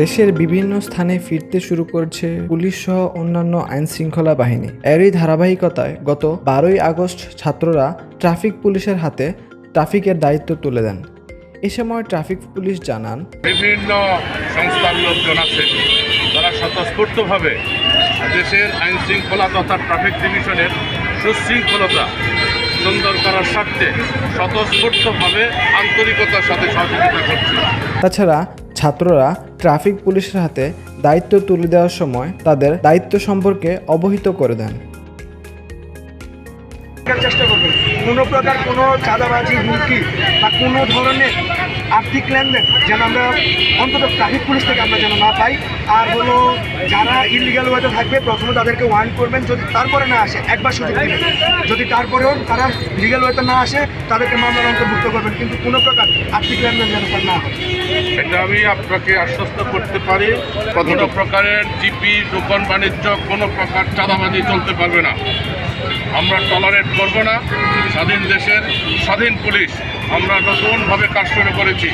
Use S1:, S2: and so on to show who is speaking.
S1: দেশের বিভিন্ন স্থানে ফিরতে শুরু করছে পুলিশ সহ অন্যান্য আইন শৃঙ্খলা বাহিনী। এরই ধারাবাহিকতায় গত বারোই আগস্ট ছাত্ররা ট্রাফিক পুলিশের হাতে ট্রাফিকের দায়িত্ব তুলে দেন। এ সময় ট্রাফিক পুলিশ জানান
S2: বিভিন্ন সংস্থার লোকজন আছে তারা স্বতঃস্ফূর্তভাবে দেশের আইন শৃঙ্খলা তথা ট্রাফিক ডিভিশনের সুশৃঙ্খলতা সুন্দর করার স্বার্থে স্বতঃস্ফূর্তভাবে আন্তরিকতার সাথে সহযোগিতা করছে।
S1: তাছাড়া ছাত্ররা ট্রাফিক পুলিশের হাতে দায়িত্ব তুলে দেওয়ার সময় তাদের দায়িত্ব সম্পর্কে অবহিত করে দেন।
S3: চেষ্টা করবেন কোনো প্রকার কোনো চাঁদাবাজি হুমকি বা কোনো ধরনের আর্থিক লেনদেন যেন আমরা অন্তত ট্রাফিক পুলিশ থেকে আমরা যেন না পাই। আর হলো যারা ইলিগাল ওয়েতে থাকবে প্রথমে তাদেরকে ওয়ার্ন করবেন যদি তারপরে না আসে একবার সুযোগ দিবেন। যদি তারপরেও তারা লিগাল ওয়েতে না আসে তাদেরকে মামলার অন্তর্ভুক্ত করবেন কিন্তু কোনো প্রকার আর্থিক লেনদেন যেন তার না হয়।
S2: এটা আমি আপনাকে আশ্বস্ত করতে পারি কোনো প্রকারের জিপি দোকান বাণিজ্য কোনো প্রকার চাঁদাবাজি চলতে পারবে না। আমরা টলারেট করব না। স্বাধীন দেশের স্বাধীন পুলিশ আমরা নতুনভাবে কাজ শুরু করেছি।